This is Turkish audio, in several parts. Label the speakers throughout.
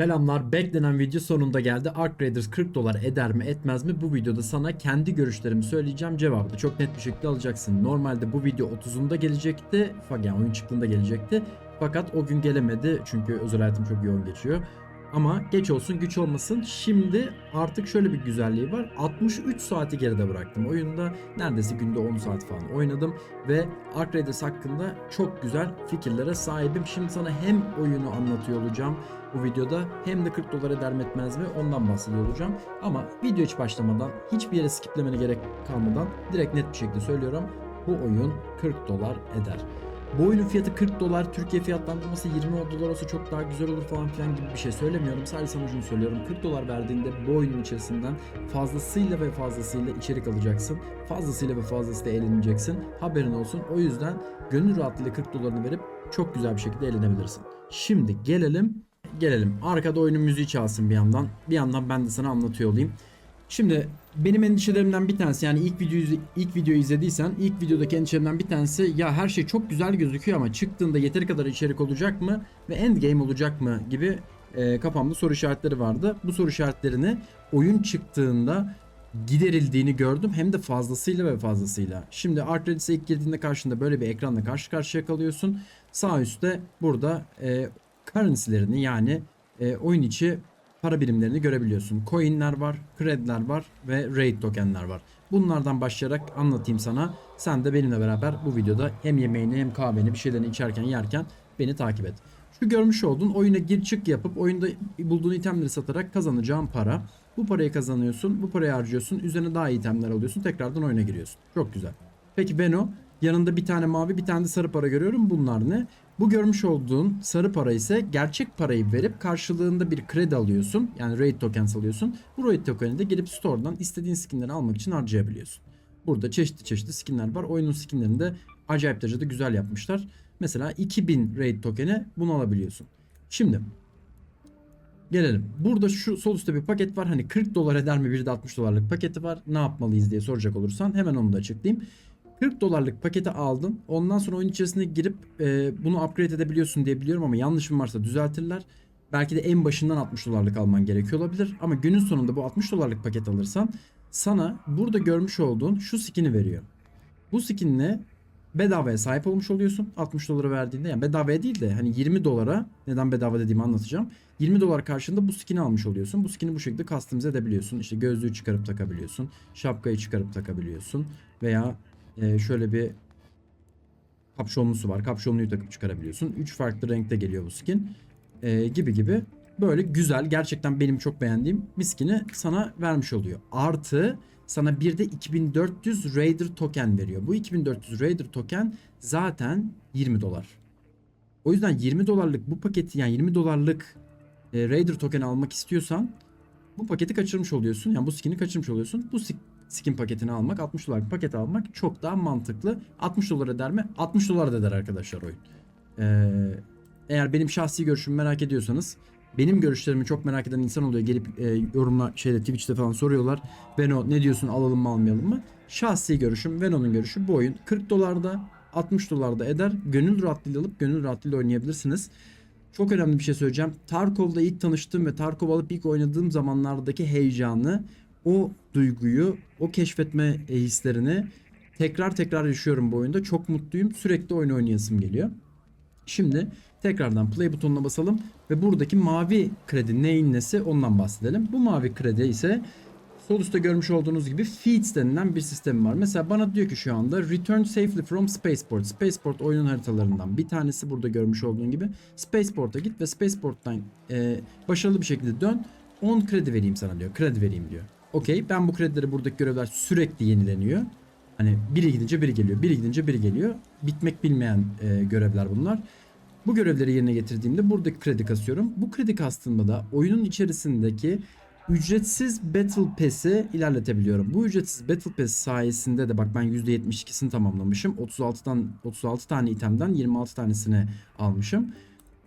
Speaker 1: Selamlar. Beklenen video sonunda geldi. Ark Raiders 40 dolar eder mi etmez mi? Bu videoda sana kendi görüşlerimi söyleyeceğim. Cevabı da çok net bir şekilde alacaksın. Normalde bu video 30'unda gelecekti. Fakat yani oyun çıktığında gelecekti. Fakat o gün gelemedi. Çünkü özel hayatım çok yoğun geçiyor. Ama geç olsun güç olmasın. Şimdi artık şöyle bir güzelliği var. 63 saati geride bıraktım. Oyunda neredeyse günde 10 saat falan oynadım. Ve Ark Raiders hakkında çok güzel fikirlere sahibim. Şimdi sana hem oyunu anlatıyor olacağım bu videoda hem de 40 dolar eder mi etmez mi ondan bahsediyor olacağım. Ama video hiç başlamadan hiçbir yere skiplemene gerek kalmadan direkt net bir şekilde söylüyorum. Bu oyun 40 dolar eder. Bu oyunun fiyatı 40 dolar, Türkiye fiyatlandırması 20 dolar olsa çok daha güzel olur falan filan gibi bir şey söylemiyorum. Sadece sana şunu söylüyorum. 40 dolar verdiğinde bu oyunun içerisinden fazlasıyla ve fazlasıyla içerik alacaksın. Fazlasıyla ve fazlasıyla eğleneceksin. Haberin olsun. O yüzden gönül rahatlığıyla 40 dolarını verip çok güzel bir şekilde eğlenebilirsin. Şimdi gelelim gelelim. Arkada oyunun müziği çalsın bir yandan. Bir yandan ben de sana anlatıyor olayım. Şimdi benim endişelerimden bir tanesi yani ilk videoyu ilk videoyu izlediysen ilk videodaki endişelerimden bir tanesi ya her şey çok güzel gözüküyor ama çıktığında yeteri kadar içerik olacak mı ve endgame olacak mı gibi e, kafamda soru işaretleri vardı. Bu soru işaretlerini oyun çıktığında giderildiğini gördüm hem de fazlasıyla ve fazlasıyla. Şimdi Ark Raidis'e ilk girdiğinde karşında böyle bir ekranla karşı karşıya kalıyorsun. Sağ üstte burada e, currency'lerini yani e, oyun içi para birimlerini görebiliyorsun. Coin'ler var, krediler var ve raid tokenler var. Bunlardan başlayarak anlatayım sana. Sen de benimle beraber bu videoda hem yemeğini hem kahveni bir şeylerini içerken yerken beni takip et. Şu görmüş olduğun oyuna gir çık yapıp oyunda bulduğun itemleri satarak kazanacağın para. Bu parayı kazanıyorsun, bu parayı harcıyorsun, üzerine daha iyi itemler alıyorsun, tekrardan oyuna giriyorsun. Çok güzel. Peki Beno, yanında bir tane mavi bir tane de sarı para görüyorum. Bunlar ne? Bu görmüş olduğun sarı para ise gerçek parayı verip karşılığında bir kredi alıyorsun. Yani raid tokens alıyorsun. Bu raid tokeni de gelip store'dan istediğin skinleri almak için harcayabiliyorsun. Burada çeşitli çeşitli skinler var. Oyunun skinlerini de acayip derecede güzel yapmışlar. Mesela 2000 raid tokeni bunu alabiliyorsun. Şimdi Gelelim. Burada şu sol üstte bir paket var. Hani 40 dolar eder mi? Bir de 60 dolarlık paketi var. Ne yapmalıyız diye soracak olursan hemen onu da açıklayayım. 40 dolarlık paketi aldın. Ondan sonra oyun içerisine girip e, bunu upgrade edebiliyorsun diye biliyorum ama yanlışım varsa düzeltirler. Belki de en başından 60 dolarlık alman gerekiyor olabilir. Ama günün sonunda bu 60 dolarlık paket alırsan sana burada görmüş olduğun şu skin'i veriyor. Bu skinle bedavaya sahip olmuş oluyorsun 60 dolara verdiğinde. Yani bedavaya değil de hani 20 dolara neden bedava dediğimi anlatacağım. 20 dolar karşında bu skin'i almış oluyorsun. Bu skin'i bu şekilde customize edebiliyorsun. İşte gözlüğü çıkarıp takabiliyorsun. Şapkayı çıkarıp takabiliyorsun. Veya ee, şöyle bir kapşonlusu var. Kapşonluyu takıp çıkarabiliyorsun. 3 farklı renkte geliyor bu skin. Ee, gibi gibi. Böyle güzel gerçekten benim çok beğendiğim bir skin'i sana vermiş oluyor. Artı sana bir de 2400 Raider token veriyor. Bu 2400 Raider token zaten 20 dolar. O yüzden 20 dolarlık bu paketi yani 20 dolarlık e, Raider token almak istiyorsan bu paketi kaçırmış oluyorsun. Yani bu skin'i kaçırmış oluyorsun. Bu skin paketini almak 60 dolarlık paket almak çok daha mantıklı. 60 dolar eder mi? 60 dolar eder arkadaşlar oyun. Ee, eğer benim şahsi görüşümü merak ediyorsanız benim görüşlerimi çok merak eden insan oluyor. Gelip e, yorumla şeyde Twitch'te falan soruyorlar. Veno ne diyorsun alalım mı almayalım mı? Şahsi görüşüm Veno'nun görüşü bu oyun 40 dolarda 60 dolarda eder. Gönül rahatlığıyla alıp gönül rahatlığıyla oynayabilirsiniz. Çok önemli bir şey söyleyeceğim. Tarkov'da ilk tanıştığım ve Tarkov alıp ilk oynadığım zamanlardaki heyecanı, o duyguyu, o keşfetme hislerini tekrar tekrar yaşıyorum bu oyunda. Çok mutluyum. Sürekli oyun oynayasım geliyor. Şimdi tekrardan play butonuna basalım ve buradaki mavi kredi neyin nesi ondan bahsedelim. Bu mavi kredi ise sol üstte görmüş olduğunuz gibi feeds denilen bir sistem var. Mesela bana diyor ki şu anda return safely from spaceport. Spaceport oyunun haritalarından bir tanesi burada görmüş olduğun gibi. Spaceport'a git ve Spaceport'tan e, başarılı bir şekilde dön. 10 kredi vereyim sana diyor. Kredi vereyim diyor. Okey ben bu kredileri buradaki görevler sürekli yenileniyor. Hani biri gidince biri geliyor. Biri gidince biri geliyor. Bitmek bilmeyen e, görevler bunlar. Bu görevleri yerine getirdiğimde buradaki kredi kasıyorum. Bu kredi kastığımda da oyunun içerisindeki ücretsiz Battle Pass'i ilerletebiliyorum. Bu ücretsiz Battle Pass sayesinde de bak ben %72'sini tamamlamışım. 36'dan 36 tane itemden 26 tanesini almışım.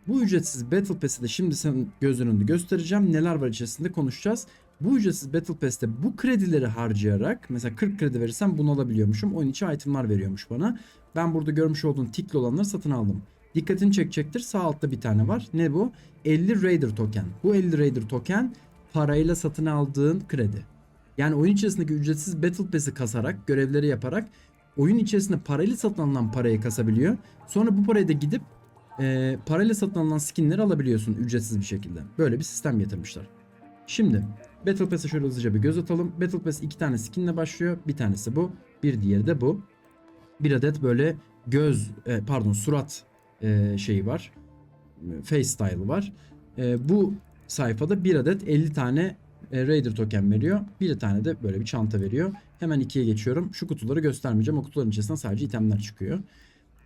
Speaker 1: Bu ücretsiz Battle Pass'i de şimdi senin göz önünde göstereceğim. Neler var içerisinde konuşacağız. Bu ücretsiz Battle Pass'te bu kredileri harcayarak mesela 40 kredi verirsem bunu alabiliyormuşum. Oyun içi itemlar veriyormuş bana. Ben burada görmüş olduğun tikli olanları satın aldım. dikkatini çekecektir. Sağ altta bir tane var. Ne bu? 50 Raider token. Bu 50 Raider token parayla satın aldığın kredi. Yani oyun içerisindeki ücretsiz Battle Pass'i kasarak, görevleri yaparak oyun içerisinde parayla satın alınan parayı kasabiliyor. Sonra bu parayı da gidip e, parayla satın alınan skinleri alabiliyorsun ücretsiz bir şekilde. Böyle bir sistem getirmişler. Şimdi Battle Pass'e şöyle hızlıca bir göz atalım. Battle Pass iki tane skinle başlıyor. Bir tanesi bu, bir diğeri de bu. Bir adet böyle göz, e, pardon surat e, şeyi var. Face style var. E, bu sayfada bir adet 50 tane e, Raider token veriyor. Bir tane de böyle bir çanta veriyor. Hemen ikiye geçiyorum. Şu kutuları göstermeyeceğim. O kutuların içerisinden sadece itemler çıkıyor.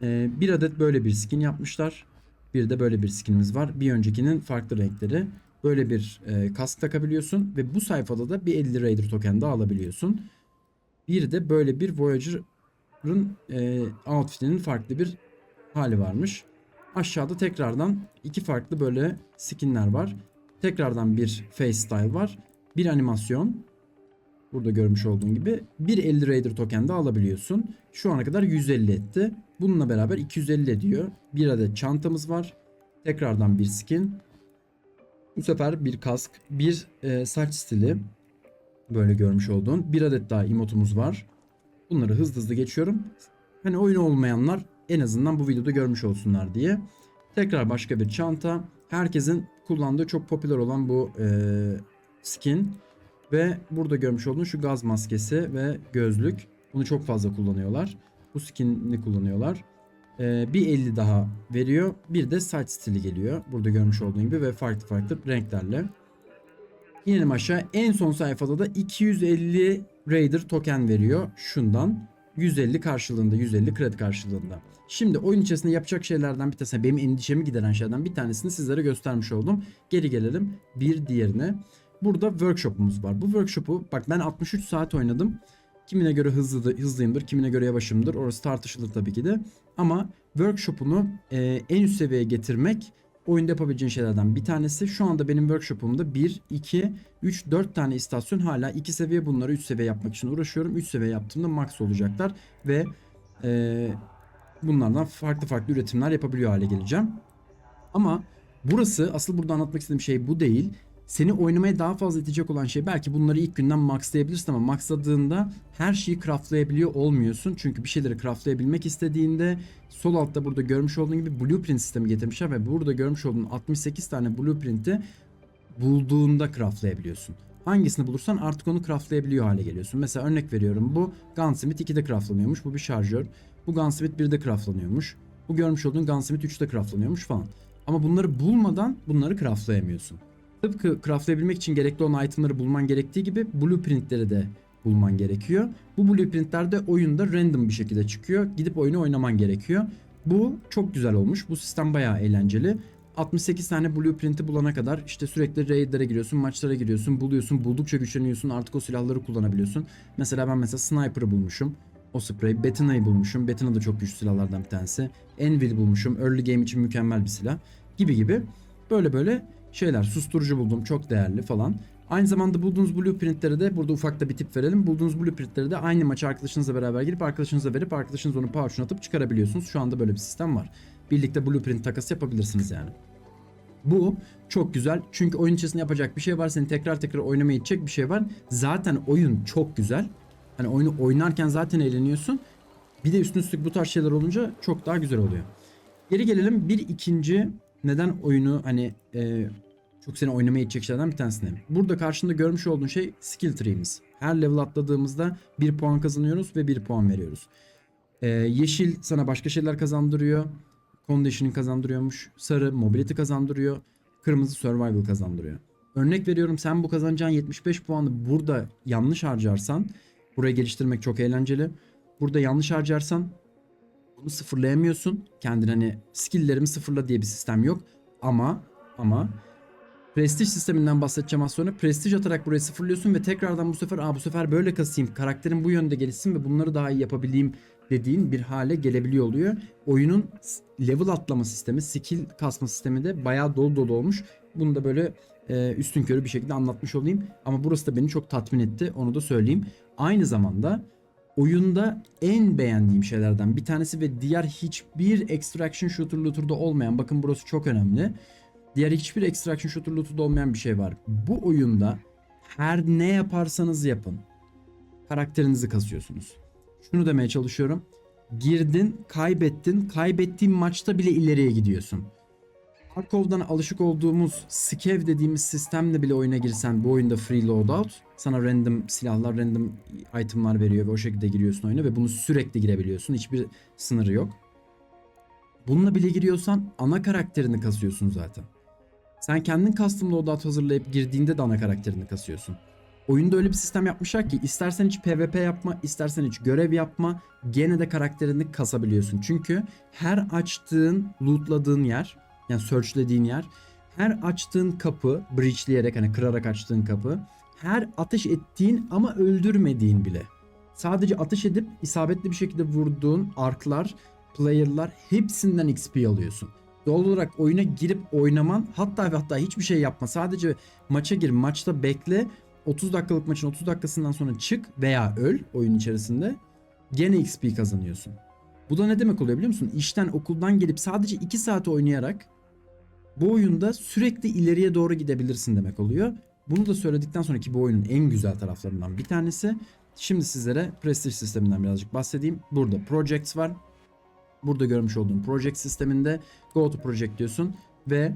Speaker 1: E, bir adet böyle bir skin yapmışlar. Bir de böyle bir skinimiz var. Bir öncekinin farklı renkleri. Böyle bir e, kask takabiliyorsun ve bu sayfada da bir 50 Raider token daha alabiliyorsun. Bir de böyle bir Voyager'ın e, outfitinin farklı bir hali varmış. Aşağıda tekrardan iki farklı böyle skinler var. Tekrardan bir face style var. Bir animasyon. Burada görmüş olduğun gibi. Bir 50 Raider token de alabiliyorsun. Şu ana kadar 150 etti. Bununla beraber 250 ediyor. Bir adet çantamız var. Tekrardan bir skin. Bu sefer bir kask, bir e, saç stili. Böyle görmüş olduğun. Bir adet daha emotumuz var. Bunları hızlı hızlı geçiyorum. Hani oyunu olmayanlar en azından bu videoda görmüş olsunlar diye. Tekrar başka bir çanta. Herkesin kullandığı çok popüler olan bu e, skin. Ve burada görmüş olduğun şu gaz maskesi ve gözlük. Bunu çok fazla kullanıyorlar. Bu skin'i kullanıyorlar. E, bir 50 daha veriyor. Bir de saç stili geliyor. Burada görmüş olduğun gibi ve farklı farklı renklerle. İnelim aşağı. En son sayfada da 250 Raider token veriyor. Şundan. 150 karşılığında, 150 kredi karşılığında. Şimdi oyun içerisinde yapacak şeylerden bir tanesi, benim endişemi gideren şeylerden bir tanesini sizlere göstermiş oldum. Geri gelelim bir diğerine. Burada workshop'umuz var. Bu workshop'u bak ben 63 saat oynadım. Kimine göre hızlı hızlıyımdır, kimine göre yavaşımdır. Orası tartışılır tabii ki de. Ama workshop'unu e, en üst seviyeye getirmek oyunda yapabileceğin şeylerden bir tanesi. Şu anda benim workshop'umda 1, 2, 3, 4 tane istasyon hala 2 seviye bunları 3 seviye yapmak için uğraşıyorum. 3 seviye yaptığımda max olacaklar ve e, bunlardan farklı farklı üretimler yapabiliyor hale geleceğim. Ama burası asıl burada anlatmak istediğim şey bu değil. Seni oynamaya daha fazla itecek olan şey belki bunları ilk günden maxlayabilirsin ama maxladığında her şeyi craftlayabiliyor olmuyorsun. Çünkü bir şeyleri craftlayabilmek istediğinde sol altta burada görmüş olduğun gibi blueprint sistemi getirmişler ve burada görmüş olduğun 68 tane blueprinti bulduğunda craftlayabiliyorsun. Hangisini bulursan artık onu craftlayabiliyor hale geliyorsun. Mesela örnek veriyorum bu Gunsmith 2'de craftlanıyormuş. Bu bir şarjör. Bu Gunsmith 1'de craftlanıyormuş. Bu görmüş olduğun Gunsmith 3'te craftlanıyormuş falan. Ama bunları bulmadan bunları craftlayamıyorsun. Tıpkı craftlayabilmek için gerekli olan itemları bulman gerektiği gibi blueprintleri de bulman gerekiyor. Bu blueprintler de oyunda random bir şekilde çıkıyor. Gidip oyunu oynaman gerekiyor. Bu çok güzel olmuş. Bu sistem bayağı eğlenceli. 68 tane blueprint'i bulana kadar işte sürekli raidlere giriyorsun, maçlara giriyorsun, buluyorsun, buldukça güçleniyorsun, artık o silahları kullanabiliyorsun. Mesela ben mesela Sniper'ı bulmuşum. O sprey. Betina'yı bulmuşum. Betina da çok güçlü silahlardan bir tanesi. Envil bulmuşum. Early game için mükemmel bir silah. Gibi gibi. Böyle böyle şeyler. Susturucu buldum. Çok değerli falan. Aynı zamanda bulduğunuz blueprintleri de burada ufakta bir tip verelim. Bulduğunuz blueprintleri de aynı maça arkadaşınızla beraber girip arkadaşınıza verip arkadaşınız onu pouch'una atıp çıkarabiliyorsunuz. Şu anda böyle bir sistem var. Birlikte blueprint takası yapabilirsiniz yani. Bu çok güzel. Çünkü oyun içerisinde yapacak bir şey var. Seni tekrar tekrar oynamaya itecek bir şey var. Zaten oyun çok güzel. Hani oyunu oynarken zaten eğleniyorsun. Bir de üstüne üstlük bu tarz şeyler olunca çok daha güzel oluyor. Geri gelelim bir ikinci neden oyunu hani e, çok seni oynamaya itecek şeylerden bir tanesine. Burada karşında görmüş olduğun şey skill tree'miz. Her level atladığımızda bir puan kazanıyoruz ve bir puan veriyoruz. E, yeşil sana başka şeyler kazandırıyor. Conditioning kazandırıyormuş. Sarı mobility kazandırıyor. Kırmızı survival kazandırıyor. Örnek veriyorum sen bu kazanacağın 75 puanı burada yanlış harcarsan burayı geliştirmek çok eğlenceli. Burada yanlış harcarsan bunu sıfırlayamıyorsun. Kendine hani skill'lerimi sıfırla diye bir sistem yok. Ama ama Prestij sisteminden bahsedeceğim az sonra. Prestij atarak burayı sıfırlıyorsun ve tekrardan bu sefer Aa, bu sefer böyle kasayım. Karakterim bu yönde gelişsin ve bunları daha iyi yapabileyim dediğin bir hale gelebiliyor oluyor. Oyunun level atlama sistemi, skill kasma sistemi de bayağı dolu dolu olmuş. Bunu da böyle e, üstün körü bir şekilde anlatmış olayım. Ama burası da beni çok tatmin etti. Onu da söyleyeyim. Aynı zamanda oyunda en beğendiğim şeylerden bir tanesi ve diğer hiçbir extraction shooter looter'da olmayan bakın burası çok önemli. Diğer hiçbir extraction shooter looter'da olmayan bir şey var. Bu oyunda her ne yaparsanız yapın karakterinizi kasıyorsunuz. Şunu demeye çalışıyorum. Girdin, kaybettin. Kaybettiğin maçta bile ileriye gidiyorsun. Tarkov'dan alışık olduğumuz skev dediğimiz sistemle bile oyuna girsen bu oyunda free loadout sana random silahlar, random itemlar veriyor ve o şekilde giriyorsun oyuna ve bunu sürekli girebiliyorsun. Hiçbir sınırı yok. Bununla bile giriyorsan ana karakterini kasıyorsun zaten. Sen kendin custom loadout hazırlayıp girdiğinde de ana karakterini kasıyorsun. Oyunda öyle bir sistem yapmışlar ki istersen hiç PvP yapma, istersen hiç görev yapma gene de karakterini kasabiliyorsun. Çünkü her açtığın, lootladığın yer yani searchlediğin yer her açtığın kapı breachleyerek hani kırarak açtığın kapı her ateş ettiğin ama öldürmediğin bile sadece ateş edip isabetli bir şekilde vurduğun arklar, player'lar hepsinden XP alıyorsun. Doğal olarak oyuna girip oynaman hatta ve hatta hiçbir şey yapma. Sadece maça gir, maçta bekle. 30 dakikalık maçın 30 dakikasından sonra çık veya öl oyun içerisinde. Gene XP kazanıyorsun. Bu da ne demek oluyor biliyor musun? İşten okuldan gelip sadece 2 saat oynayarak bu oyunda sürekli ileriye doğru gidebilirsin demek oluyor. Bunu da söyledikten sonra ki bu oyunun en güzel taraflarından bir tanesi. Şimdi sizlere Prestige sisteminden birazcık bahsedeyim. Burada Projects var. Burada görmüş olduğum Project sisteminde Go to Project diyorsun ve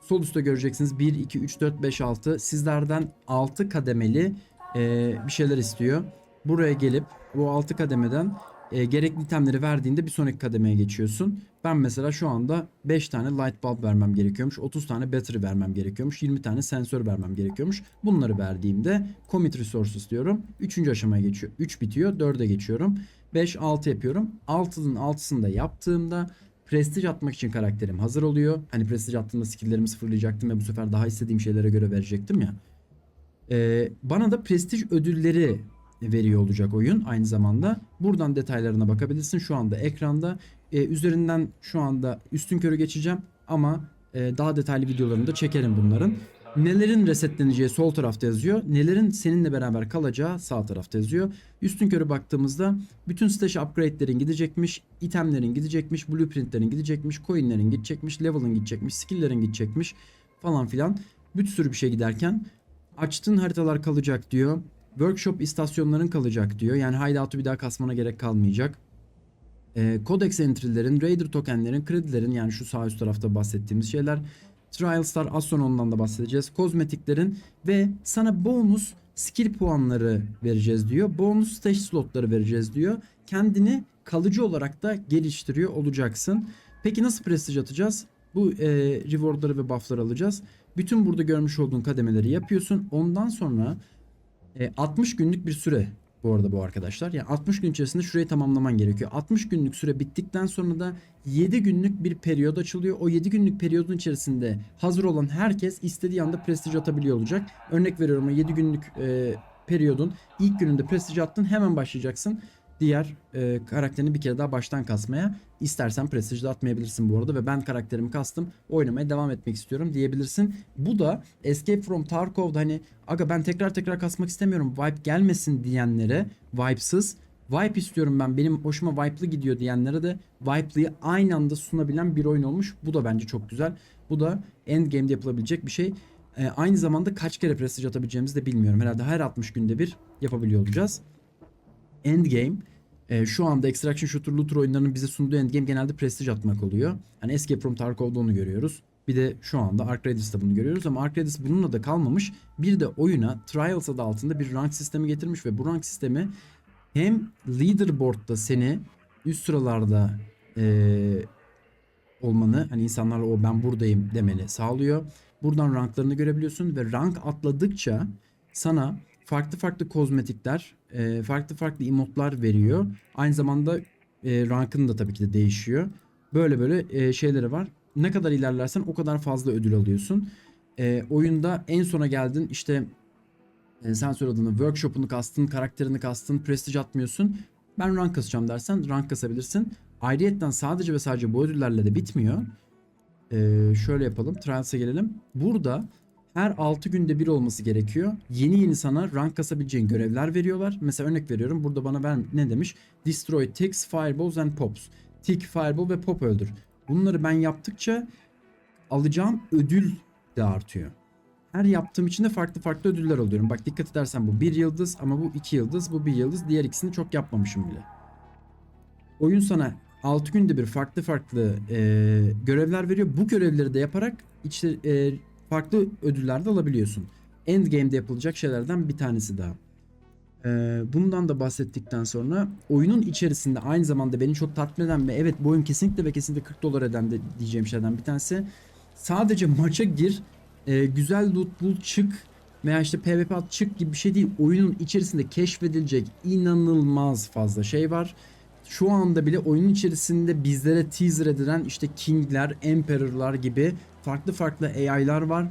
Speaker 1: sol üstte göreceksiniz 1, 2, 3, 4, 5, 6 sizlerden 6 kademeli e, bir şeyler istiyor. Buraya gelip bu 6 kademeden e, gerekli itemleri verdiğinde bir sonraki kademeye geçiyorsun. Ben mesela şu anda 5 tane light bulb vermem gerekiyormuş. 30 tane battery vermem gerekiyormuş. 20 tane sensör vermem gerekiyormuş. Bunları verdiğimde commit resources diyorum. 3. aşamaya geçiyor. 3 bitiyor. 4'e geçiyorum. 5 6 yapıyorum. 6'nın 6'sını da yaptığımda Prestige atmak için karakterim hazır oluyor. Hani Prestige attığımda skill'lerimi sıfırlayacaktım ve bu sefer daha istediğim şeylere göre verecektim ya. Ee, bana da Prestige ödülleri veriyor olacak oyun aynı zamanda. Buradan detaylarına bakabilirsin. Şu anda ekranda. Ee, üzerinden şu anda üstün körü geçeceğim ama e, daha detaylı videolarını da çekerim bunların. Nelerin resetleneceği sol tarafta yazıyor. Nelerin seninle beraber kalacağı sağ tarafta yazıyor. Üstün körü baktığımızda bütün stage upgrade'lerin gidecekmiş, itemlerin gidecekmiş, blueprintlerin gidecekmiş, coinlerin gidecekmiş, level'ın gidecekmiş, skill'lerin gidecekmiş falan filan. Bir sürü bir şey giderken açtığın haritalar kalacak diyor. Workshop istasyonların kalacak diyor. Yani hideout'u bir daha kasmana gerek kalmayacak. Ee, Codex entry'lerin, Raider tokenlerin, kredilerin yani şu sağ üst tarafta bahsettiğimiz şeyler. Trials'lar az sonra ondan da bahsedeceğiz. Kozmetiklerin ve sana bonus skill puanları vereceğiz diyor. Bonus stage slotları vereceğiz diyor. Kendini kalıcı olarak da geliştiriyor olacaksın. Peki nasıl prestige atacağız? Bu e, rewardları ve buff'ları alacağız. Bütün burada görmüş olduğun kademeleri yapıyorsun. Ondan sonra e, 60 günlük bir süre bu arada bu arkadaşlar. Yani 60 gün içerisinde şurayı tamamlaman gerekiyor. 60 günlük süre bittikten sonra da 7 günlük bir periyod açılıyor. O 7 günlük periyodun içerisinde hazır olan herkes istediği anda prestij atabiliyor olacak. Örnek veriyorum o 7 günlük e, periyodun ilk gününde prestij attın hemen başlayacaksın. Diğer e, karakterini bir kere daha baştan kasmaya istersen prestijde atmayabilirsin bu arada ve ben karakterimi kastım oynamaya devam etmek istiyorum diyebilirsin. Bu da Escape from Tarkov'da hani aga ben tekrar tekrar kasmak istemiyorum vibe gelmesin diyenlere vibe'sız Vibe istiyorum ben benim hoşuma vibe'lı gidiyor diyenlere de vibe'lıyı aynı anda sunabilen bir oyun olmuş. Bu da bence çok güzel. Bu da endgame'de yapılabilecek bir şey. Ee, aynı zamanda kaç kere prestij atabileceğimizi de bilmiyorum. Herhalde her 60 günde bir yapabiliyor olacağız. Endgame e, şu anda Extraction Shooter Looter oyunlarının bize sunduğu endgame genelde prestij atmak oluyor. Hani Escape from Tarkov'da onu görüyoruz. Bir de şu anda Ark Raiders'ta bunu görüyoruz ama Ark Raiders bununla da kalmamış. Bir de oyuna Trials adı altında bir rank sistemi getirmiş ve bu rank sistemi hem leaderboard'da seni üst sıralarda e, olmanı hani insanlarla o ben buradayım demeni sağlıyor. Buradan ranklarını görebiliyorsun ve rank atladıkça sana farklı farklı kozmetikler, e, farklı farklı emotlar veriyor. Aynı zamanda e, rankın da tabii ki de değişiyor. Böyle böyle e, şeyleri var. Ne kadar ilerlersen o kadar fazla ödül alıyorsun. E, oyunda en sona geldin işte e, sen söylediğin workshop'unu kastın, karakterini kastın, prestige atmıyorsun. Ben rank kasacağım dersen rank kasabilirsin. Ayrıyetten sadece ve sadece bu ödüllerle de bitmiyor. Ee, şöyle yapalım. Trials'a gelelim. Burada her 6 günde bir olması gerekiyor. Yeni yeni sana rank kasabileceğin görevler veriyorlar. Mesela örnek veriyorum. Burada bana ver ne demiş? Destroy ticks, fireballs and pops. Tick, fireball ve pop öldür. Bunları ben yaptıkça alacağım ödül de artıyor. Her yaptığım için de farklı farklı ödüller alıyorum. Bak dikkat edersen bu bir yıldız ama bu iki yıldız, bu bir yıldız. Diğer ikisini çok yapmamışım bile. Oyun sana 6 günde bir farklı farklı e, görevler veriyor. Bu görevleri de yaparak e, farklı ödüller de alabiliyorsun. Endgame'de yapılacak şeylerden bir tanesi daha. E, bundan da bahsettikten sonra oyunun içerisinde aynı zamanda beni çok tatmin eden ve evet bu oyun kesinlikle ve kesinlikle 40 dolar eden de diyeceğim şeylerden bir tanesi. Sadece maça gir, e, güzel loot bul çık veya işte PvP at çık gibi bir şey değil. Oyunun içerisinde keşfedilecek inanılmaz fazla şey var. Şu anda bile oyunun içerisinde bizlere teaser edilen işte King'ler, Emperor'lar gibi farklı farklı AI'lar var.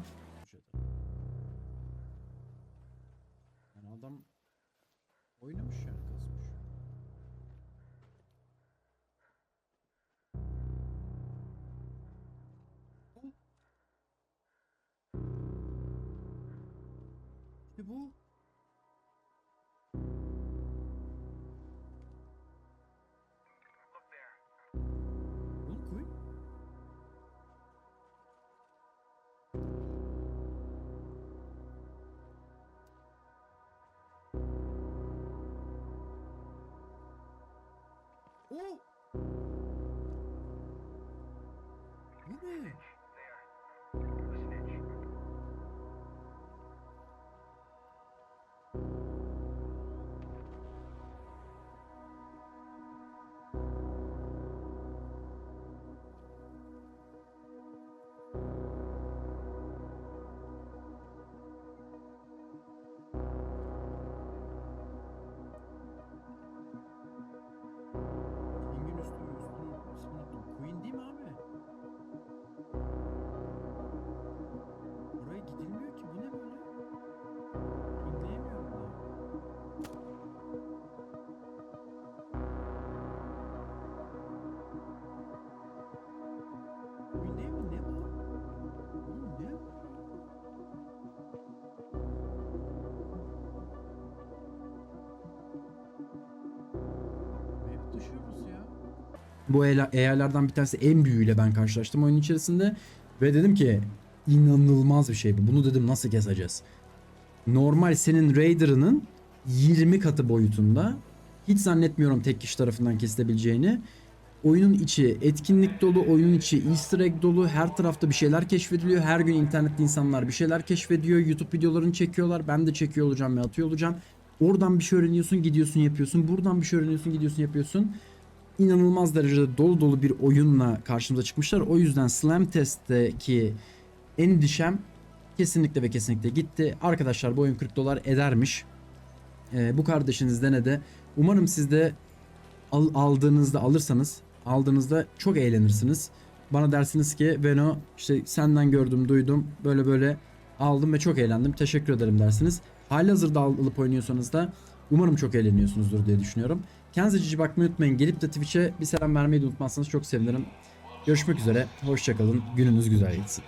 Speaker 1: Bu AI'lardan bir tanesi en büyüğüyle ben karşılaştım oyun içerisinde. Ve dedim ki inanılmaz bir şey bu. Bunu dedim nasıl keseceğiz? Normal senin Raider'ının 20 katı boyutunda. Hiç zannetmiyorum tek kişi tarafından kesilebileceğini. Oyunun içi etkinlik dolu, oyunun içi easter egg dolu. Her tarafta bir şeyler keşfediliyor. Her gün internette insanlar bir şeyler keşfediyor. YouTube videolarını çekiyorlar. Ben de çekiyor olacağım ve atıyor olacağım. Oradan bir şey öğreniyorsun, gidiyorsun yapıyorsun. Buradan bir şey öğreniyorsun, gidiyorsun yapıyorsun inanılmaz derecede dolu dolu bir oyunla karşımıza çıkmışlar. O yüzden Slam Test'teki endişem kesinlikle ve kesinlikle gitti. Arkadaşlar bu oyun 40 dolar edermiş. Ee, bu kardeşiniz denedi. Umarım siz de al- aldığınızda alırsanız aldığınızda çok eğlenirsiniz. Bana dersiniz ki Veno işte senden gördüm duydum böyle böyle aldım ve çok eğlendim teşekkür ederim dersiniz. Halihazırda al- alıp oynuyorsanız da umarım çok eğleniyorsunuzdur diye düşünüyorum. Kendinize cici bakmayı unutmayın. Gelip de Twitch'e bir selam vermeyi de unutmazsanız çok sevinirim. Görüşmek üzere. Hoşçakalın. Gününüz güzel geçsin.